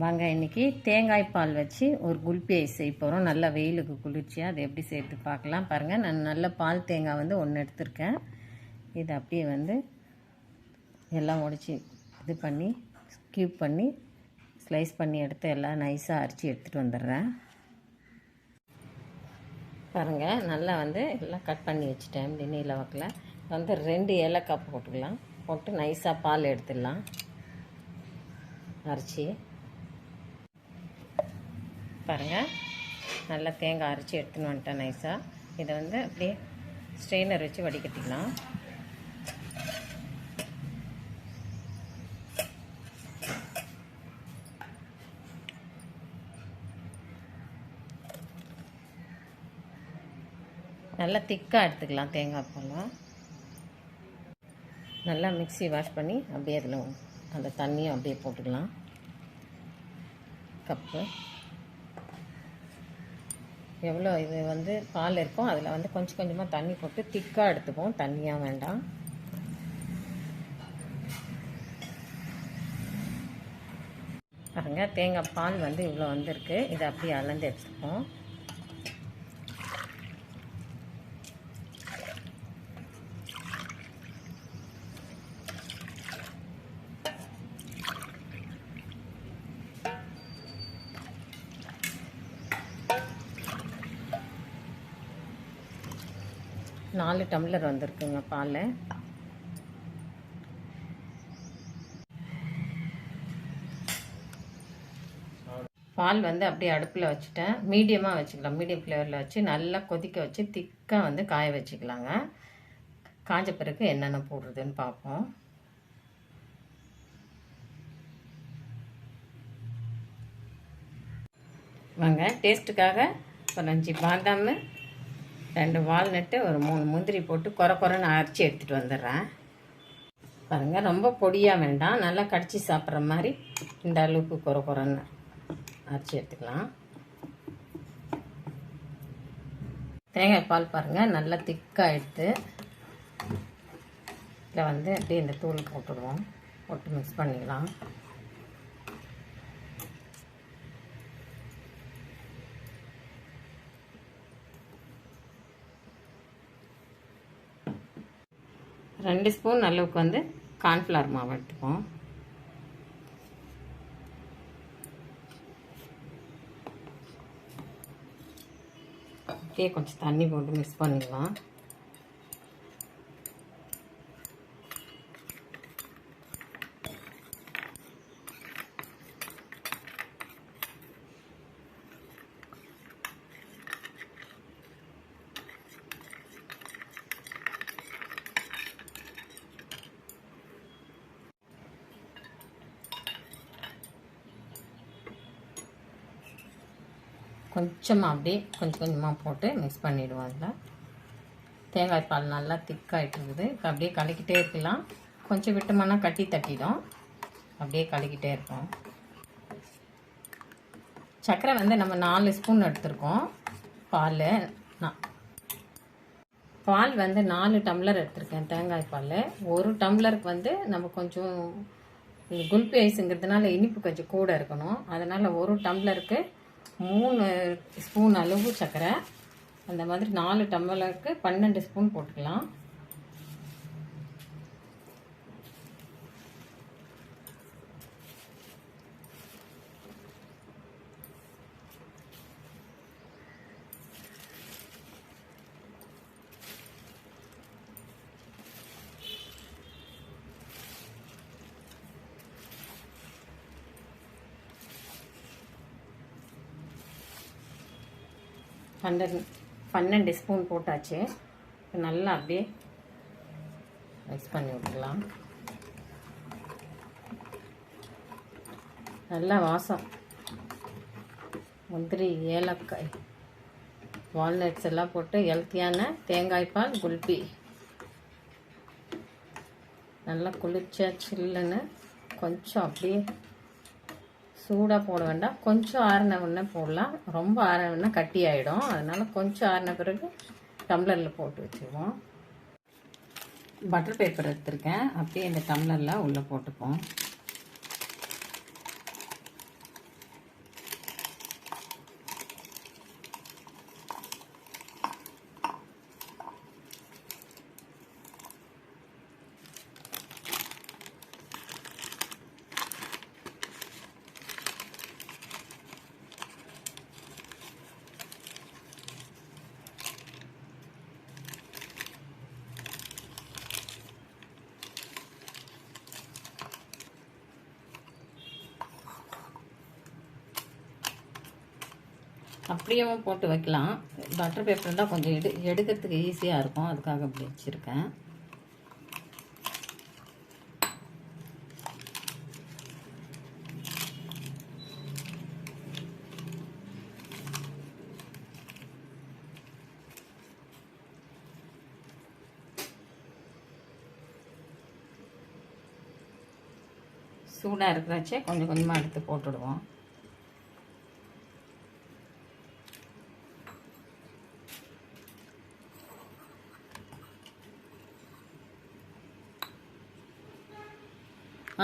வாங்க இன்னைக்கு தேங்காய் பால் வச்சு ஒரு குல்பி ஐஸ் செய்ய போகிறோம் நல்லா வெயிலுக்கு குளிர்ச்சியாக அதை எப்படி சேர்த்து பார்க்கலாம். பாருங்கள் நான் நல்ல பால் தேங்காய் வந்து ஒன்று எடுத்திருக்கேன். இது அப்படியே வந்து எல்லாம் உடச்சி இது பண்ணி க்யூப் பண்ணி ஸ்லைஸ் பண்ணி எடுத்து எல்லாம் நைஸாக அரைச்சி எடுத்துகிட்டு வந்துடுறேன். பாருங்கள் நல்லா வந்து எல்லாம் கட் பண்ணி வச்சுட்டேன். இப்படி நீல வந்து ரெண்டு ஏலக்காய் போட்டுக்கலாம். போட்டு நைஸாக பால் எடுத்துடலாம். அரைச்சி. பாருங்கள் நல்லா தேங்காய் அரைச்சி எடுத்துன்னு வந்துட்டேன் நைஸாக இதை வந்து அப்படியே ஸ்ட்ரெயினர் வச்சு வடிகட்டிக்கலாம். நல்லா திக்காக எடுத்துக்கலாம் தேங்காய் பழம் நல்லா மிக்ஸி வாஷ் பண்ணி அப்படியே அதில் அந்த தண்ணியும் அப்படியே போட்டுக்கலாம். கப்பு. எவ்வளோ இது வந்து பால் இருக்கும் அதில் வந்து கொஞ்சம் கொஞ்சமாக தண்ணி போட்டு திக்காக எடுத்துப்போம் தண்ணியாக வேண்டாம். பாருங்க தேங்காய் பால் வந்து இவ்வளோ வந்திருக்கு. இதை அப்படியே அளந்து எடுத்துப்போம் நாலு டம்ளர் வந்திருக்குங்க பால். பால் வந்து அப்படியே அடுப்பில் வச்சுட்டேன். மீடியமாக வச்சுக்கலாம். மீடியம் ஃப்ளேவரில் வச்சு நல்லா கொதிக்க வச்சு திக்காக வந்து காய வச்சுக்கலாங்க. காஞ்ச பிறகு என்னென்ன போடுறதுன்னு பார்ப்போம். வாங்க டேஸ்ட்டுக்காக ஒரு அஞ்சு பாதாம் ரெண்டு வால்நட்டு ஒரு மூணு முந்திரி போட்டு குறை குறைன்னு அரைச்சி எடுத்துகிட்டு வந்துடுறேன். பாருங்கள் ரொம்ப பொடியாக வேண்டாம். நல்லா கடிச்சு சாப்பிட்ற மாதிரி இந்த அளவுக்கு குறை குறைன்னு அரைச்சி எடுத்துக்கலாம். தேங்காய் பால் பாருங்கள் நல்லா திக்காக எடுத்து இதில் வந்து அப்படியே இந்த தூள் போட்டுடுவோம். போட்டு மிக்ஸ் பண்ணிக்கலாம். ரெண்டு ஸ்பூன் அளவுக்கு வந்து கார்ன்ஃப்ளவர் மாவு எடுத்துப்போம் அப்படியே கொஞ்சம் தண்ணி போட்டு மிக்ஸ் பண்ணிடலாம் கொஞ்சமாக அப்படியே கொஞ்சம் கொஞ்சமாக போட்டு மிக்ஸ் பண்ணிவிடுவோம் அதில். தேங்காய் பால் நல்லா திக்காகிட்டு இருக்குது. அப்படியே கலக்கிட்டே இருக்கலாம். கொஞ்சம் விட்டோம்னா கட்டி தட்டிடும். அப்படியே கலக்கிட்டே இருக்கும் சர்க்கரை வந்து நம்ம நாலு ஸ்பூன் எடுத்திருக்கோம். பால் பால் வந்து நாலு டம்ளர் எடுத்திருக்கேன் தேங்காய் பால். ஒரு டம்ளருக்கு வந்து நம்ம கொஞ்சம் குல்பி ஐஸுங்கிறதுனால இனிப்பு கொஞ்சம் கூட இருக்கணும். அதனால் ஒரு டம்ளருக்கு மூணு ஸ்பூன் அளவு சர்க்கரை. அந்த மாதிரி நாலு டம்ளருக்கு பன்னெண்டு ஸ்பூன் போட்டுக்கலாம். பன்னெண்டு பன்னெண்டு ஸ்பூன் போட்டாச்சு. நல்லா அப்படியே மிக்ஸ் பண்ணி விட்டுக்கலாம் நல்லா வாசம். முந்திரி ஏலக்காய் வால்நட்ஸ் எல்லாம் போட்டு ஹெல்த்தியான தேங்காய் பால் குல்பி. நல்லா குளிர்ச்சியாக சில்லுன்னு கொஞ்சம் அப்படியே சூடாக போட வேண்டாம். கொஞ்சம் ஆறின உடனே போடலாம். ரொம்ப ஆறின உடனே கட்டி ஆகிடும் அதனால் கொஞ்சம் ஆறின பிறகு டம்ளரில் போட்டு வச்சுருவோம். பட்டர் பேப்பர் எடுத்திருக்கேன். அப்படியே இந்த டம்ளரில் உள்ளே போட்டுப்போம் அப்படியேவும் போட்டு வைக்கலாம். பட்டர் பேப்பர் தான் கொஞ்சம் எடு எடுக்கிறதுக்கு ஈஸியாக இருக்கும். அதுக்காக அப்படி வச்சுருக்கேன். சூடாக இருக்கிறாச்சே கொஞ்சம் கொஞ்சமாக எடுத்து போட்டுடுவோம்.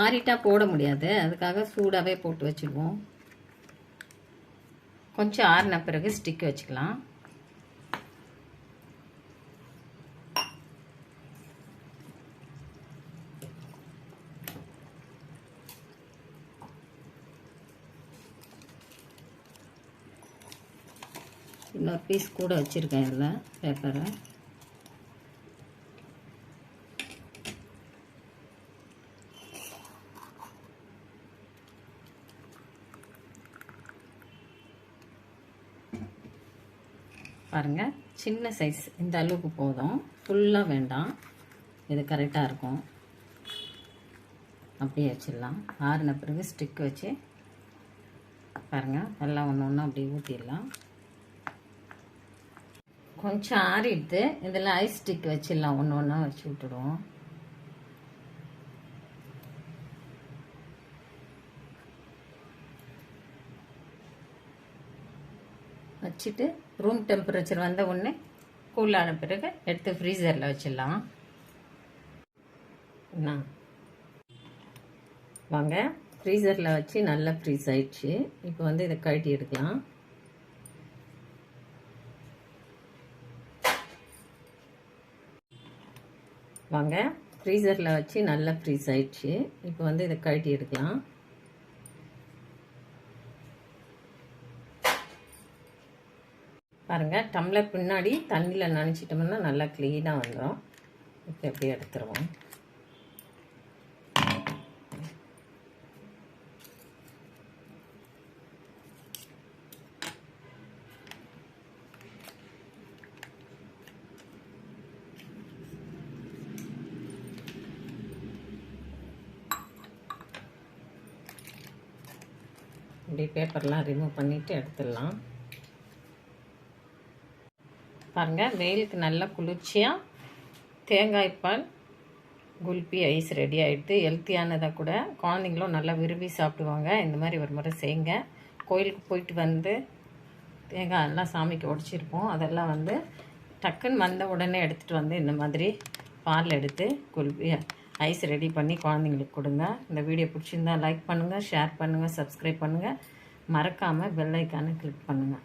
ஆறிட்டா போட முடியாது. அதுக்காக சூடாகவே போட்டு வச்சுடுவோம் கொஞ்சம் ஆறின பிறகு ஸ்டிக் வச்சுக்கலாம். இன்னொரு பீஸ் கூட வச்சுருக்கேன் இதில் பேப்பரை பாருங்கள் சின்ன சைஸ் இந்த அளவுக்கு போதும். ஃபுல்லாக வேண்டாம். இது கரெக்டாக இருக்கும். அப்படியே வச்சிடலாம். ஆறின பிறகு ஸ்டிக் வச்சு பாருங்கள் எல்லாம் ஒன்று ஒன்று அப்படியே ஊற்றிடலாம் கொஞ்சம் ஆறிடுது இதில் ஐஸ் ஸ்டிக் வச்சிடலாம். ஒன்று ஒன்றா வச்சு விட்டுடுவோம். வச்சுட்டு ரூம் டெம்பரேச்சர் வந்த உடனே கூலான பிறகு எடுத்து ஃப்ரீசரில் வச்சிடலாம். என்ன? வாங்க ஃப்ரீசரில் வச்சு நல்லா ஃப்ரீஸ் ஆயிடுச்சு. இப்போ வந்து இதை கழட்டி எடுக்கலாம். வாங்க ஃப்ரீசரில் வச்சு நல்லா ஃப்ரீஸ் ஆயிடுச்சு. இப்போ வந்து இதை கழட்டி எடுக்கலாம். பாருங்கள் டம்ளர் பின்னாடி தண்ணியில் நினச்சிட்டோம்னா நல்லா க்ளீனாக வந்துடும் இப்போ எப்படி எடுத்துருவோம். இப்படி பேப்பர்லாம் ரிமூவ் பண்ணிவிட்டு எடுத்துடலாம். பாருங்கள் வெயிலுக்கு நல்லா குளிர்ச்சியாக தேங்காய் பால் குல்பி ஐஸ் ரெடி ஆகிட்டு ஹெல்த்தியானதாக கூட குழந்தைங்களும் நல்லா விரும்பி சாப்பிடுவாங்க. இந்த மாதிரி ஒரு முறை செய்யுங்க. கோயிலுக்கு போயிட்டு வந்து தேங்காய் எல்லாம் சாமிக்கு உடச்சிருப்போம். அதெல்லாம் வந்து டக்குன்னு வந்த உடனே எடுத்துகிட்டு வந்து இந்த மாதிரி பால் எடுத்து குல்பி ஐஸ் ரெடி பண்ணி குழந்தைங்களுக்கு கொடுங்க. இந்த வீடியோ பிடிச்சிருந்தா லைக் பண்ணுங்கள் ஷேர் பண்ணுங்கள் சப்ஸ்கிரைப் பண்ணுங்கள் மறக்காமல் பெல் கிளிக் பண்ணுங்கள்